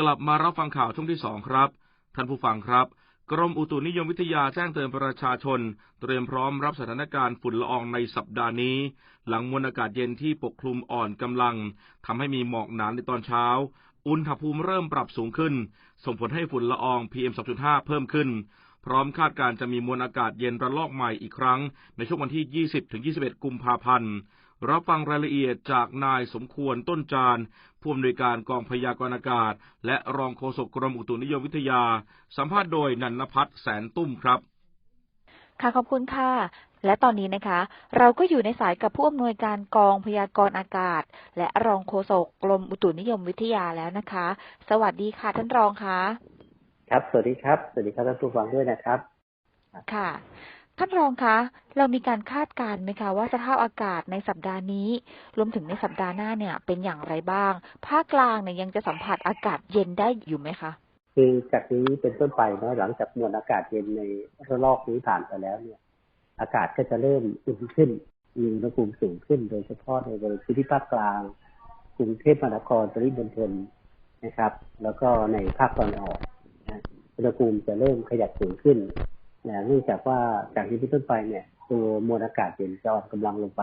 กลับมารับฟังข่าวช่วงที่สองครับ ท่านผู้ฟังครับ กรมอุตุนิยมวิทยาแจ้งเตือนประชาชน เตรียมพร้อมรับสถานการณ์ฝุ่นละอองในสัปดาห์นี้ หลังมวลอากาศเย็นที่ปกคลุมอ่อนกำลังทำให้มีหมอกหนาในตอนเช้า อุณหภูมิเริ่มปรับสูงขึ้น ส่งผลให้ฝุ่นละออง PM 2.5 เพิ่มขึ้น พร้อมคาดการจะมีมวลอากาศเย็นระลอกใหม่อีกครั้ง ในช่วงวันที่ 20-21 กุมภาพันธ์ รับฟังรายละเอียดจากนายสมควรต้นจานผู้อำนวยการกองพยากรณ์อากาศ และรองโฆษกกรมอุตุนิยมวิทยา สัมภาษณ์โดยนันนพัฒน์แสนตุ้มครับ ค่ะขอบคุณค่ะ และตอนนี้นะคะ เราก็อยู่ในสายกับผู้อำนวยการกองพยากรณ์อากาศ และรองโฆษกกรมอุตุนิยมวิทยาแล้วนะคะ สวัสดีค่ะท่านรองคะครับ สวัสดีครับ สวัสดีครับท่านผู้ฟังด้วยนะครับ ค่ะ ท่านรองคะ เรามีการคาดการณ์ไหมคะว่าสภาพอากาศในสัปดาห์นี้ รวมถึงในสัปดาห์หน้าเนี่ย เป็นอย่างไรบ้าง ภาคกลางเนี่ยยังจะสัมผัสอากาศเย็นได้อยู่ไหมคะคือจากนี้เป็นต้นไปเนาะหลังจากมวลอากาศเย็นในระลอกนี้ผ่านไปแล้วเนี่ย อากาศก็จะเริ่มอุ่นขึ้นมีอุณหภูมิสูงขึ้น โดยเฉพาะในบริเวณพื้นที่ภาคกลาง กรุงเทพมหานครปริมณฑลนะครับ แล้วก็ในภาคตะวันออกอุณหภูมิจะเริ่มขยับสูงขึ้น นะเนื่องจากว่าจากนี้เป็นต้นไปเนี่ยตัวมวลอากาศเย็นจะอ่อนกำลังลงไป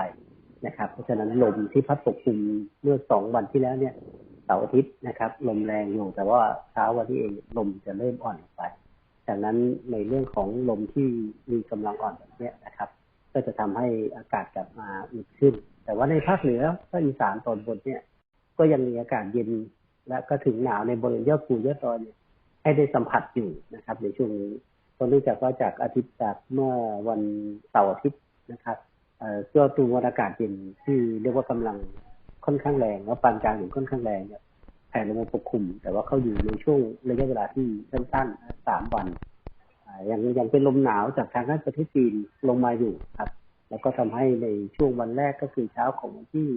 นะครับ เพราะฉะนั้นลมที่พัดปกคลุมเมื่อสองวันที่แล้วเนี่ยเสาร์อาทิตย์นะครับ ลมแรงอยู่ แต่ว่าเช้าวันที่เองลมจะเริ่มอ่อนลงไปจากนั้นในเรื่องของลมที่มีกำลังอ่อนแบบเนี้ยนะครับ ก็จะทำให้อากาศกลับมาอุ่นขึ้น แต่ว่าในภาคเหนือภาคอีสานตอนบนเนี่ย ก็ยังมีอากาศเย็นและก็ถึงหนาวในบริเวณยอดภูยอดดอยเนี่ยให้ได้สัมผัสอยู่นะครับ ในช่วงนี้ เพราะเนื่องจากว่าจากอาทิตย์จากเมื่อวันเสาร์อาทิตย์นะครับเอ่อตัวมวลอากาศเย็นที่เรียกว่ากำลังค่อนข้างแรงแล้วปานกลางถึงค่อนข้างแรงเนี่ยแผ่ลงมาปกคลุม แต่ว่าเขาอยู่ในช่วงระยะเวลาที่สั้นๆสามวันยังยังเป็นลมหนาวจากทางด้านประเทศจีนลงมาอยู่ครับ แล้วก็ทำให้ในช่วงวันแรกก็คือเช้าของวันที่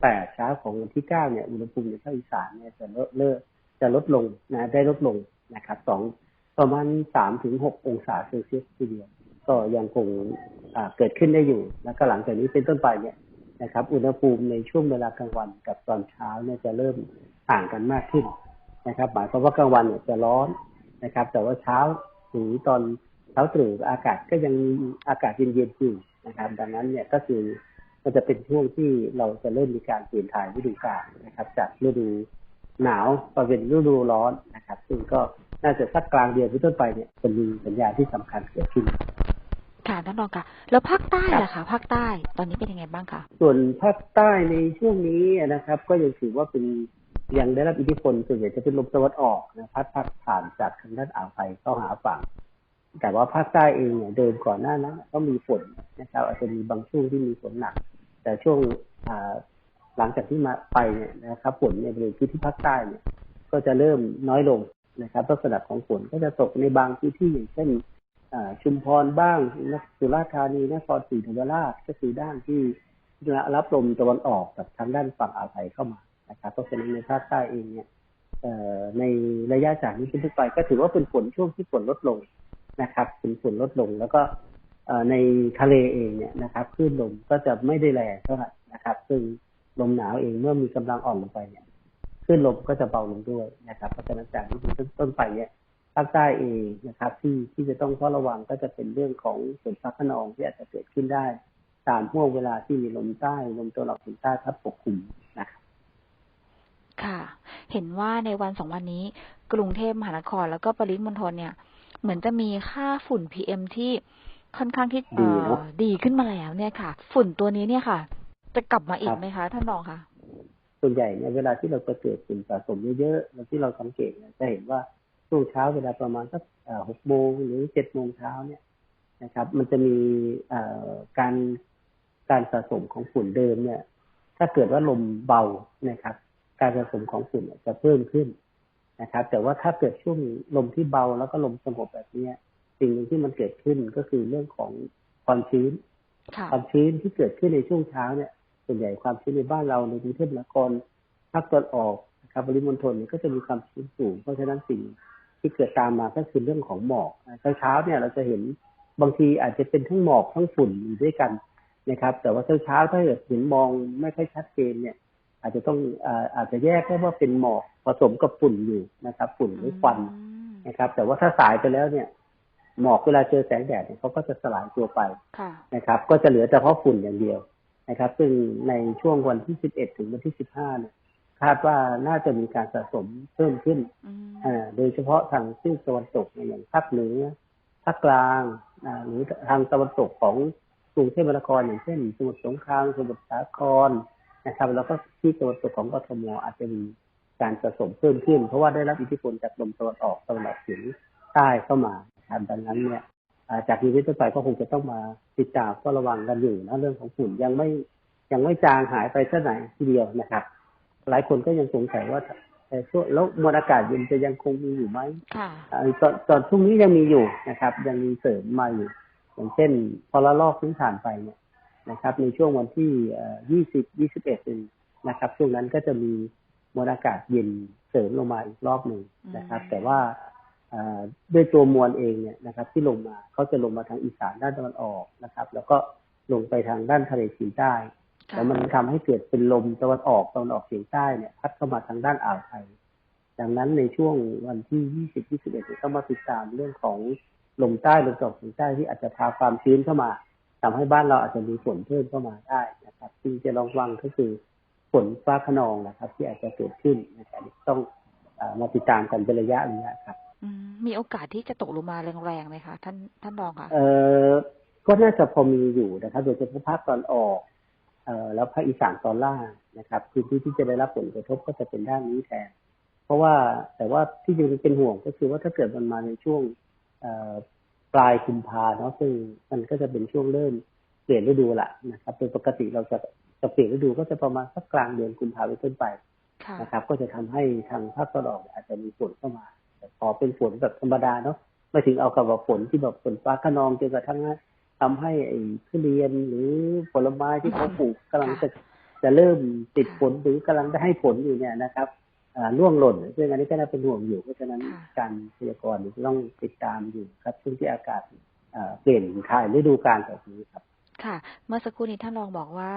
แปดเช้าของวันที่เก้าเนี่ยอุณหภูมิในภาคอีสานเนี่ยจะลดเลิกจะลดลงนะได้ลดลงนะครับสอง ประมาณสามถึงหกองศาเซลเซียสทีเดียวก็ยังคงเกิดขึ้นได้อยู่ แล้วก็หลังจากนี้เป็นต้นไปเนี่ยนะครับ อุณหภูมิในช่วงเวลากลางวันกับตอนเช้าเนี่ยจะเริ่มต่างกันมากขึ้นนะครับ หมายความว่ากลางวันเนี่ยจะร้อนนะครับ แต่ว่าเช้าหรือตอนเช้าตรู่อากาศก็ยังอากาศเย็นๆอยู่นะครับ ดังนั้นเนี่ยก็คือมันจะเป็นช่วงที่เราจะเริ่มมีการเปลี่ยนถ่ายฤดูกาลนะครับ จากฤดูหนาวมาเป็นฤดูร้อนนะครับ ซึ่งก็ น่าจะสักกลางเดือนเป็นต้นไปเนี่ยจะมีสัญญาณที่สำคัญเกิดขึ้นค่ะท่านรองคะแล้วภาคใต้ล่ะคะภาคใต้ตอนนี้เป็นยังไงบ้างคะส่วนภาคใต้ในช่วงนี้นะครับ ก็ยังถือว่าเป็นยังได้รับอิทธิพลส่วนใหญ่จะเป็นลมตะวันออกนะพัดพัดผ่านจากทางด้านอ่าวไทยเข้าหาฝั่ง แต่ว่าภาคใต้เองเนี่ยเดิมก่อนหน้านั้นก็มีฝนนะครับ อาจจะมีบางช่วงที่มีฝนหนัก แต่ช่วงอ่าหลังจากที่มาไปเนี่ยนะครับฝนในบริเวณพื้นที่ภาคใต้เนี่ยก็จะเริ่มน้อยลง นะครับลักษณะของฝนก็จะตกในบางพื้นที่อย่างเช่นชุมพรบ้างสุราษฎร์ธานีนครศรีธรรมราชก็คือด้านที่รับลมตะวันออกกับทางด้านฝั่งอ่าวไทยเข้ามานะครับเพราะฉะนั้นในภาคใต้เองเนี่ยในระยะจากนี้ขึ้นไป ก็ถือว่าเป็นฝนช่วงที่ฝนลดลงนะครับเป็นฝนลดลง แล้วก็ในทะเลเองเนี่ยนะครับคลื่นลมก็จะไม่ได้แรงเท่าไหร่นะครับ ซึ่งลมหนาวเองเมื่อมีกำลังอ่อนลงไปเนี่ย คลื่นลมก็จะเบาลงด้วยนะครับ เพราะฉะนั้นจากนี้เป็นต้นไปเนี่ยภาคใต้เองนะครับ ที่ที่จะต้องเฝ้าระวังก็จะเป็นเรื่องของฝนฟ้าขนองที่อาจจะเกิดขึ้นได้ ตามห่วงเวลาที่มีลมใต้ลมตะวันออกเฉียงใต้พัดปกคลุมนะครับค่ะ เห็นว่าในวันสองวันนี้ กรุงเทพมหานครแล้วก็ปริมณฑลเนี่ย เหมือนจะมีค่าฝุ่น PM ที่ค่อนข้างที่ดีเอ่เนออะดีขึ้นมาแล้วเนี่ยค่ะ ฝุ่นตัวนี้เนี่ยค่ะ จะกลับมาอีกไหมคะท่านรองคะ ส่วนใหญ่เนี่ยเวลาที่เราจะเกิดฝุ่นสะสมเยอะๆแล้วที่เราสังเกตเนี่ยจะเห็นว่าช่วงเช้าเวลาประมาณสักหกโมงหรือเจ็ดโมงเช้าเนี่ยนะครับ มันจะมีเอ่อการการสะสมของฝุ่นเดิมเนี่ย ถ้าเกิดว่าลมเบานะครับ การสะสมของฝุ่นเนี่ยจะเพิ่มขึ้นนะครับ แต่ว่าถ้าเกิดช่วงลมที่เบาแล้วก็ลมสงบแบบเนี้ยสิ่งหนึ่งที่มันเกิดขึ้นก็คือเรื่องของความชื้นค่ะความชื้นที่เกิดขึ้นในช่วงเช้าเนี่ย ส่วนใหญ่ความชื้นในบ้านเราในกรุงเทพมหานครภาคตะวันออกนะครับปริมณฑลเนี่ยก็จะมีความชื้นสูง เพราะฉะนั้นสิ่งที่เกิดตามมาก็คือเรื่องของหมอกเช้าเช้าเนี่ยเราจะเห็นบางทีอาจจะเป็นทั้งหมอกทั้งฝุ่นอยู่ด้วยกันนะครับ แต่ว่าเช้าเช้าถ้าเกิดเห็นมองไม่ค่อยชัดเจนเนี่ยอาจจะต้องอาจจะแยกได้ว่าเป็นหมอกผสมกับฝุ่นอยู่นะครับ ฝุ่นหรือควันนะครับ แต่ว่าถ้าสายไปแล้วเนี่ย หมอกเวลาเจอแสงแดดเนี่ยเขาก็จะสลายตัวไปนะครับ ก็จะเหลือเฉพาะฝุ่นอย่างเดียว นะครับ ซึ่งในช่วงวันที่ 11 ถึงวันที่ 15 เนี่ยคาดว่าน่าจะมีการสะสมเพิ่มขึ้นอืมอ่าโดยเฉพาะทางซีกตะวันตกเนี่ยอย่างภาคเหนือภาคกลางอ่าหรือทางตะวันตกของกรุงเทพมหานครอย่างเช่น สมุทรสงครามสมุทรสาครนะครับ แล้วก็ที่ตะวันตกของกทมอาจจะมีการสะสมเพิ่มขึ้น เพราะว่าได้รับอิทธิพลจากลมตะวันออกตะวันออกเฉียงใต้เข้ามานะครับดังนั้นเนี่ยอ่า จากนี้เป็นต้นไปก็คงจะต้องมาติดตามก็ระวังกันอยู่นะเรื่องของฝุ่นยังไม่ยังไม่จางหายไปเท่าไหร่ทีเดียวนะครับ หลายคนก็ยังสงสัยว่าแต่ช่วงแล้วมวลอากาศเย็นจะยังคงมีอยู่ไหมค่ะอ่าตอนตอนช่วงนี้ยังมีอยู่นะครับ ยังมีเสริมมาอยู่ อย่างเช่น พอละลอกที่ผ่านไปเนี่ยนะครับ ในช่วงวันที่เอ่อ20 21เองนะครับ ช่วงนั้นก็จะมีมวลอากาศเย็นเสริมลงมาอีกรอบหนึ่งนะครับอืมแต่ว่าอ่า ด้วยตัวมวลเองเนี่ยนะครับ ที่ลงมาเขาจะลงมาทางอีสานด้านตะวันออกนะครับ แล้วก็ลงไปทางด้านทะเลจีนใต้ค่ะแล้วมันทำให้เกิดเป็นลมตะวันออกตะวันออกเฉียงใต้เนี่ยพัดเข้ามาทางด้านอ่าวไทย ดังนั้นในช่วงวันที่ 20 21เนี่ยต้องมาติดตามเรื่องของลมใต้ลมตะวันออกเฉียงใต้ที่อาจจะพาความชื้นเข้ามาทำให้บ้านเราอาจจะมีฝนเพิ่มเข้ามาได้นะครับซึ่งจะลองวังก็คือฝนฟ้าขนองนะครับ ที่อาจจะเกิดขึ้นนะครับต้องเอ่อมาติดตามกันเป็นระยะระยะครับอื มมีโอกาสที่จะตกลงมาแรงๆไหมคะท่านท่านรองคะเอ่อก็น่าจะพอมีอยู่นะครับ โดยเฉพาะภาคตอนออกเอ่อแล้วภาคอีสานตอนล่างนะครับพื้นที่ที่จะได้รับผลกระทบก็จะเป็นด้านนี้แทน เพราะว่าแต่ว่าที่ยังเป็นห่วงก็คือว่าถ้าเกิดมันมาในช่วงเอ่อปลายกุมภาเนาะซึ่งมันก็จะเป็นช่วงเริ่มเปลี่ยนฤดูละนะครับโดยปกติเราจะจะเปลี่ยนฤดูก็จะประมาณสักกลางเดือนกุมภาพันธ์เป็นต้นไปค่ะนะครับ ก็จะทำให้ทางภาคตะวันออกอาจจะมีฝนเข้ามา แต่พอเป็นฝนแบบธรรมดาเนาะไม่ถึงเอากับว่าฝนที่แบบฝนฟ้าขนองจนกระทั่งว่าทำให้ไอ้ทุเรียนหรือผลไม้ที่เขาปลูกกำลังจะจะเริ่มติดผลหรือกำลังจะให้ผลอยู่เนี่ยนะครับอ่าล่วงหล่นซึ่งอันนี้ก็น่าเป็นห่วงอยู่เพราะฉะนั้นค่ะการพยากรณ์เนี่ยต้องติดตามอยู่ครับช่วงที่อากาศอ่าเปลี่ยนถ่ายฤดูกาลแบบนี้ครับ ค่ะ เมื่อสักครู่นี้ท่านรองบอกว่า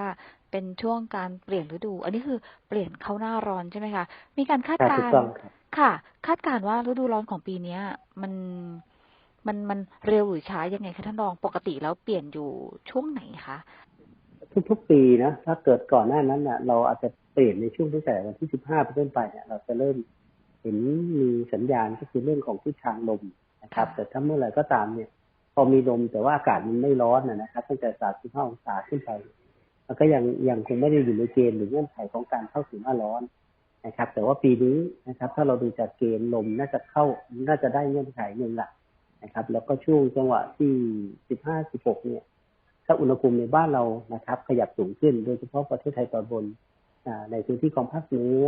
เป็นช่วงการเปลี่ยนฤดู อันนี้คือเปลี่ยนเข้าหน้าร้อนใช่ไหมคะ มีการคาดครับกาถูรกณ์ต้อง ครับค่ะ คาดการณ์ว่าฤดูร้อนของปีเนี้ย มันมันมันเร็วหรือช้ายังไงคะท่านรองปกติแล้วเปลี่ยนอยู่ช่วงไหนคะทุกๆปีนะถ้าเกิดก่อนหน้านั้นน่ะ เราอาจจะเปลี่ยนในช่วงตั้งแต่วันที่15เป็นต้นไปเนี่ยเราจะเริ่มเห็นมีสัญญาณก็คือเรื่องของทิศทางลมนะครับค่ะแต่ถ้าเมื่อไหร่ก็ตามเนี่ย พอมีลมแต่ว่าอากาศมันไม่ร้อนนะนะครับตั้งแต่35องศาขึ้นไปมันก็ยังยังคงไม่ได้อยู่ในเกณฑ์หรือเงื่อนไขของการเข้าสู่หน้าร้อน นะครับ แต่ว่าปีนี้นะครับ ถ้าเราดูจากเกณฑ์ลมน่าจะเข้าน่าจะได้เงื่อนไขหนึ่งละนะครับ แล้วก็ช่วงจังหวะที่15 16เนี่ยถ้าอุณหภูมิในบ้านเรานะครับ ขยับสูงขึ้น โดยเฉพาะประเทศไทยตอนบนในพื้นที่ของภาคเหนือ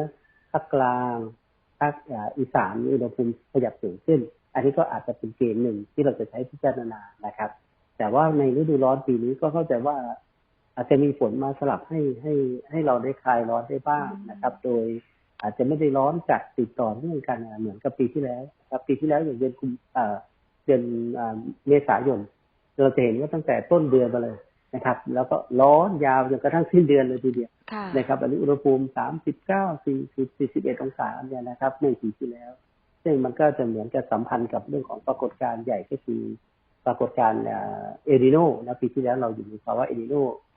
ภาคกลางภาคอีสานมีอุณหภูมิขยับสูงขึ้น อันนี้ก็อาจจะเป็นเกณฑ์หนึ่งที่เราจะใช้พิจารณานะครับ แต่ว่าในฤดูร้อนปีนี้ก็เข้าใจว่าอาจจะมีฝนมาสลับให้ให้ให้เราได้คลายร้อนได้บ้างนะครับ โดย อาจจะไม่ได้ร้อนจัดติดต่อเนื่องกันเหมือนกับปีที่แล้วนะครับปีที่แล้วอย่างเดือนกุมอ่าเดือนอ่าเมษายนเราจะเห็นว่าตั้งแต่ต้นเดือนมาเลยนะครับ แล้วก็ร้อนยาวจนกระทั่งสิ้นเดือนเลยทีเดียวค่ะนะครับ อันนี้อุณหภูมิ39 40 41องศาเนี่ยนะครับในปีที่แล้ว ซึ่งมันก็จะเหมือนจะสัมพันธ์กับเรื่องของปรากฏการณ์ใหญ่ก็คือปรากฏการณ์เอริโนนะปีที่แล้วเราอยู่ในภาวะเอริโน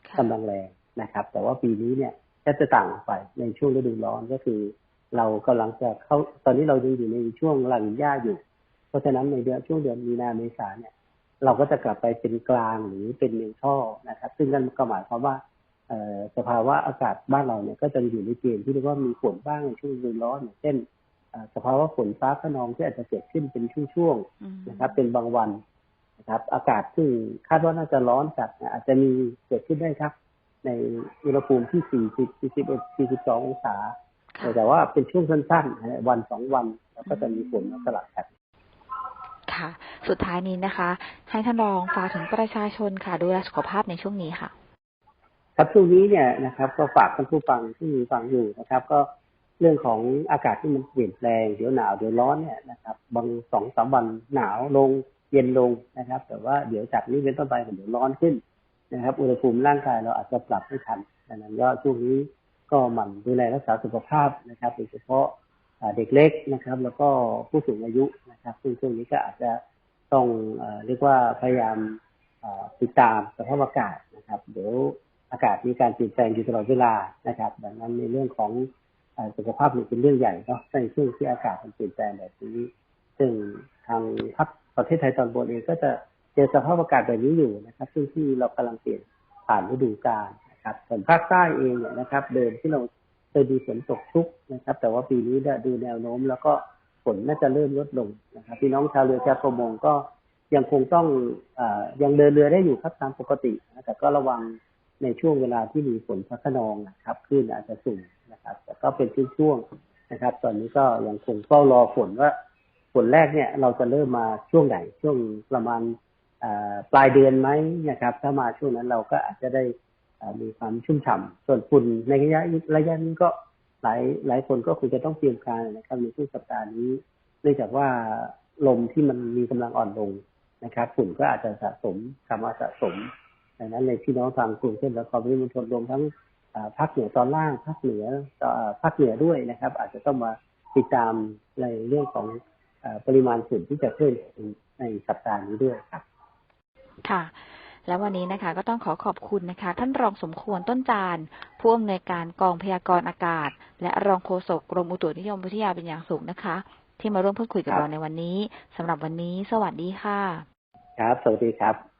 ค่ะกำลังแรงนะครับ แต่ว่าปีนี้เนี่ย ก็จะต่างไปในช่วงฤดูร้อนก็คือ เรากำลังจะเข้าตอนนี้เรายังอยู่ในช่วงหลานิญาอยู่ เพราะฉะนั้นในเดือนช่วงเดือนมีนาเมษาเนี่ย เราก็จะกลับไปเป็นกลางหรือเป็นเมท่อนะครับ ซึ่งนั่นก็หมายความว่าสภาวะอากาศบ้านเราเนี่ยก็จะอยู่ในเกณฑ์ที่เรียกว่ามีฝนบ้างในช่วงฤดูร้อนอย่างเช่นสภาวะฝนฟ้าขนองที่อาจจะเกิดขึ้นเป็นช่วงๆนะครับ เป็นบางวันนะครับ อากาศซึ่งคาดว่าน่าจะร้อนจัดอาจจะมีเกิดขึ้นได้ครับ ในอุณหภูมิที่ 40 41 42 องศาค่ะแต่ว่าเป็นช่วงสั้นๆนะวันสองวัน แล้วก็จะมีฝนมาสลับกันค่ะ สุดท้ายนี้นะคะ ให้ท่านรองฝากถึงประชาชนค่ะ ดูแลสุขภาพในช่วงนี้ค่ะ ครับช่วงนี้เนี่ยนะครับ ก็ฝากท่านผู้ฟังที่มีฟังอยู่นะครับ ก็เรื่องของอากาศที่มันเปลี่ยนแปลงเดี๋ยวหนาวเดี๋ยวร้อนเนี่ยนะครับบางสองสามวันหนาวลงเย็นลงนะครับ แต่ว่าเดี๋ยวจากนี้เป็นต้นไปเดี๋ยวร้อนขึ้น นะครับ อุณหภูมิร่างกายเราอาจจะปรับไม่ทันดังนั้นก็ช่วงนี้ก็หมั่นดูแลรักษาสุขภาพนะครับโดยเฉพาะเด็กเล็กนะครับ แล้วก็ผู้สูงอายุนะครับซึ่งช่วงนี้ก็อาจจะต้องเรียกว่าพยายามติดตามสภาพอากาศนะครับ เดี๋ยวอากาศมีการเปลี่ยนแปลงอยู่ตลอดเวลานะครับ ดังนั้นในเรื่องของสุขภาพนี่เป็นเรื่องใหญ่เนาะในช่วงที่อากาศมันเปลี่ยนแปลงแบบนี้ ซึ่งทางภาคประเทศไทยตอนบนเองก็จะ เจอสภาพอากาศแบบนี้อยู่นะครับ ซึ่งที่เรากำลังเปลี่ยนผ่านฤดูกาลนะครับส่วนภาคใต้เองเนี่ยนะครับ เดิมที่เราเคยมีฝนตกชุกนะครับ แต่ว่าปีนี้ดูแนวโน้ม แล้วก็ฝนน่าจะเริ่มลดลงนะครับพี่น้องชาวเรือชาวประมงก็ยังคงต้องอยังเดินเรือได้อยู่ครับตามปกตินะแต่ก็ระวังในช่วงเวลาที่มีฝนฟ้าขนองนะครับคลื่นอาจจะสูงนะครับ แต่ก็เป็นช่วงๆนะครับ ตอนนี้ก็ยังคงเฝ้ารอฝนว่าผลแรกเนี่ย เราจะเริ่มมาช่วงไหนช่วงประมาณ ปลายเดือนไหมนะครับ ถ้ามาช่วงนั้นเราก็อาจจะได้มีความชุ่มฉ่ำส่วนฝุ่นในระยะระยะนี้ก็หลายหลายคนก็คงจะต้องเตรียมการนะครับในช่วงสัปดาห์นี้เนื่องจากว่าลมที่มันมีกำลังอ่อนลงนะครับฝุ่นก็อาจจะสะสมกลับมาสะสมดังนั้นในพี่น้องทางกรุงเทพและปริมณฑลรวมทั้งภาคเหนือตอนล่างภาคเหนือภาคเหนือด้วยนะครับ อาจจะต้องมาติดตามในเรื่องของอปริมาณฝุ่นที่จะเพิ่มขึ้นในสัปดาห์นี้ด้วยครับ ค่ะ และวันนี้นะคะ ก็ต้องขอขอบคุณนะคะ ท่านรองสมควรต้นจานผู้อำนวยการกองพยากรณ์อากาศ และรองโฆษกกรมอุตุนิยมวิทยาเป็นอย่างสูงนะคะ ที่มาร่วมพูดคุยกับครับเราในวันนี้สำหรับวันนี้ สวัสดีค่ะ ครับ สวัสดีครับ